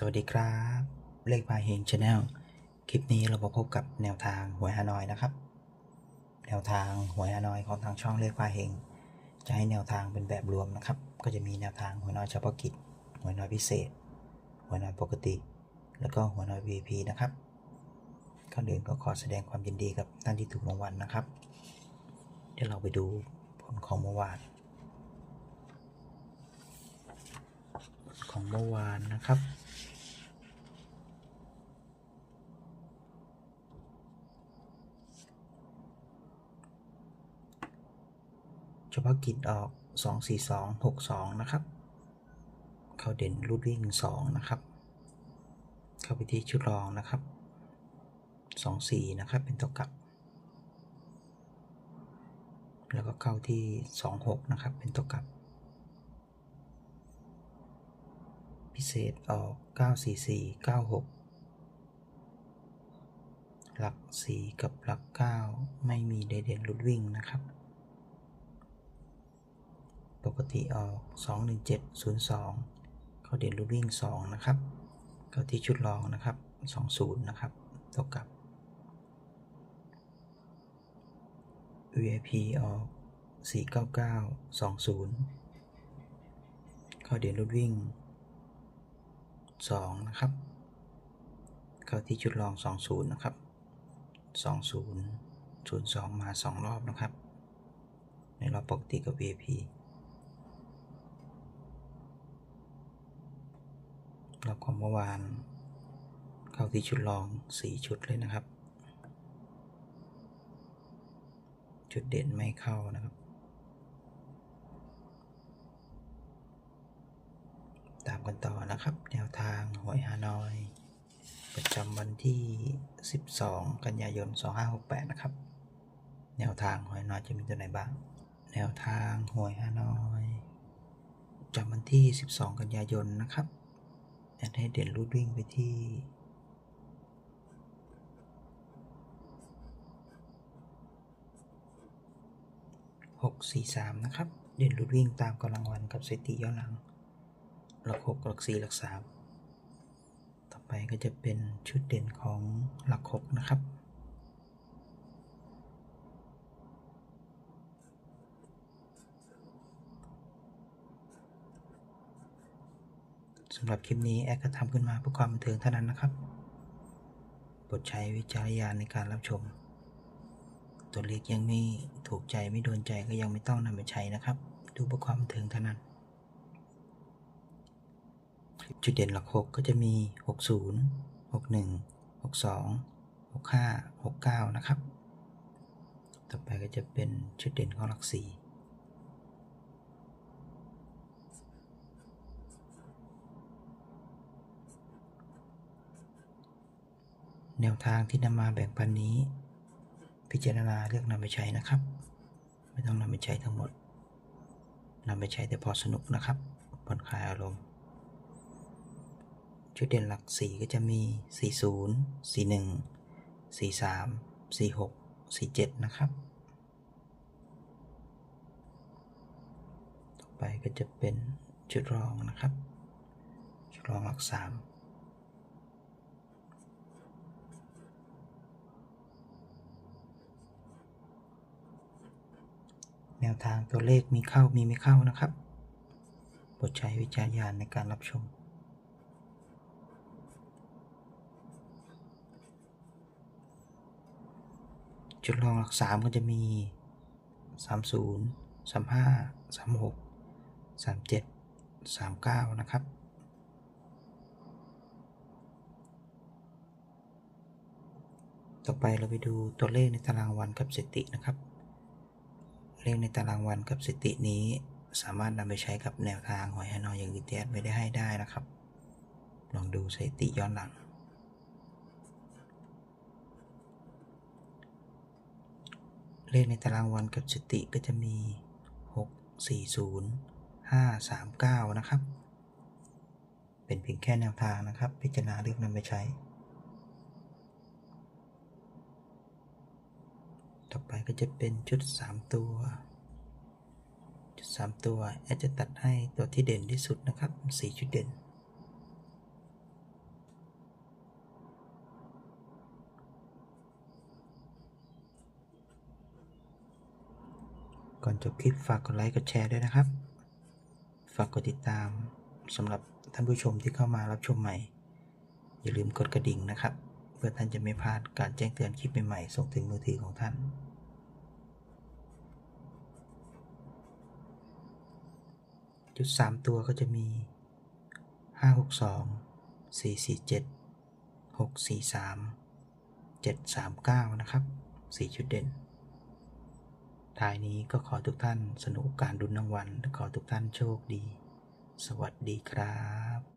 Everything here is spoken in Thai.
สวัสดีครับ เลขพาเฮงชาแนลคลิปนี้เรามาพบกับแนวทางหวยฮานอยนะครับ แนวทางหวยฮานอยของทางช่องเลขพาเฮงจะให้แนวทางเป็นแบบรวมนะครับ ก็จะมีแนวทางหวยน้อยเฉพาะกิจหวยน้อยพิเศษหวยน้อยปกติ แล้วก็หวยน้อย VIP นะครับก่อนอื่นก็ขอแสดงความยินดีกับท่านที่ถูกรางวัลนะครับ เดี๋ยวเราไปดูผลของเมื่อวานของเมื่อวานนะครับ ฉพาะกิจออก 2 4 2 6 2 นะครับ เข้าเด่นรูดวิ่ง 2 นะครับ เข้าไปที่ชุดรองนะครับ 2 4 นะครับ เป็นตัวกลับ แล้วก็เข้าที่ 2 6 นะครับ เป็นตัวกลับ พิเศษออก 944 96หลัก 4 กับหลัก 9 ไม่มีเด่นหลุดวิ่งนะครับ กติออก 21702เขาเด่นหลุดวิ่ง 2 นะครับเข้าที่ชุดรองนะครับ 20 นะครับตกกับ VIP ออก 49920เขาเด่นหลุดวิ่ง 2 นะครับเข้าที่ชุดรอง 20 นะครับ 20 02 มา 2 รอบนะครับ ในรอบปกติกับ VIP รอบของเมื่อวาน เข้าที่ชุดรอง 4 ชุดเลยนะครับ จุดเด่นไม่เข้านะครับ ตามกันต่อนะครับ แนวทางหวยฮานอย ประจำวันที่ 12 กันยายน 2568 นะครับ แนวทางหวยน้อยจะมีตัวไหนบ้าง แนวทางหวยฮานอยประจำวันที่ 12 กันยายนนะครับ แอดให้เด่นรูดวิ่งไปที่643นะครับ เด่นรูดวิ่งตามกำลังวันกับสติย้อนหลัง หลักหกหลักสี่หลักสามต่อไปก็จะเป็นชุดเด่นของหลักหกนะครับ สำหรับคลิปนี้แอดก็ทำขึ้นมาเพื่อความบันเทิงเท่านั้นนะครับโปรดใช้วิจารณญาณในการรับชม ตัวเลขยังไม่ถูกใจไม่โดนใจก็ยังไม่ต้องนำไปใช้นะครับ ดูเพื่อความบันเทิงเท่านั้น จุดเด่นหลัก6ก็จะมี 60 61 62 65 69 นะครับ ต่อไปก็จะเป็นชุดเด่นของหลัก4 แนวทางที่นำมาแบ่งปันนี้ พิจารณาเลือกนำไปใช้นะครับ ไม่ต้องนำไปใช้ทั้งหมดนำไปใช้แต่พอสนุกนะครับผ่อนคลายอารมณ์ ชุดเด่นหลัก 4 ก็จะมี 40 41 43 46 47 นะครับ ต่อไปก็จะเป็นชุดรองนะครับ ชุดรองหลัก 3 แน วทางตัวเลขมีเข้ามีไม่เข้านะครับโปรดใช้วิจารณญาณในการรับชม จุดรองหลักสามก็จะมี 30 35 36 37 39 นะครับต่อไปเราไปดูตัวเลขในตารางวันกับสถิตินะครับ เลขในตารางวันกับสตินี้ สามารถนำไปใช้กับแนวทางหวยฮานอยอย่างอื่นที่แอดไม่ได้ให้ได้นะครับ ลองดูสถิติย้อนหลัง เลขในตารางวันกับสติก็จะมี 6 4 0 5 3 9 นะครับ เป็นเพียงแค่แนวทางนะครับ พิจารณาเลือกนำไปใช้ ต่อไปก็จะเป็นชุด 3 ตัว ชุด 3 ตัวแอดจะตัดให้ตัวที่เด่นที่สุดนะครับสีชุดเด่น ก่อนจบคลิปฝากกดไลค์กดแชร์ด้วยนะครับ ฝากกดติดตามสำหรับท่านผู้ชมที่เข้ามารับชมใหม่ อย่าลืมกดกระดิ่งนะครับ เพื่อท่านจะไม่พลาดการแจ้งเตือนคลิปใหม่ๆ ส่งถึงมือถือของท่าน จุด 3 ตัวก็จะมี 562 447 643 739 นะครับ 4 ชุดเด่น ท้ายนี้ก็ขอทุกท่านสนุกกับการดุนรางวัลและขอทุกท่านโชคดี สวัสดีครับ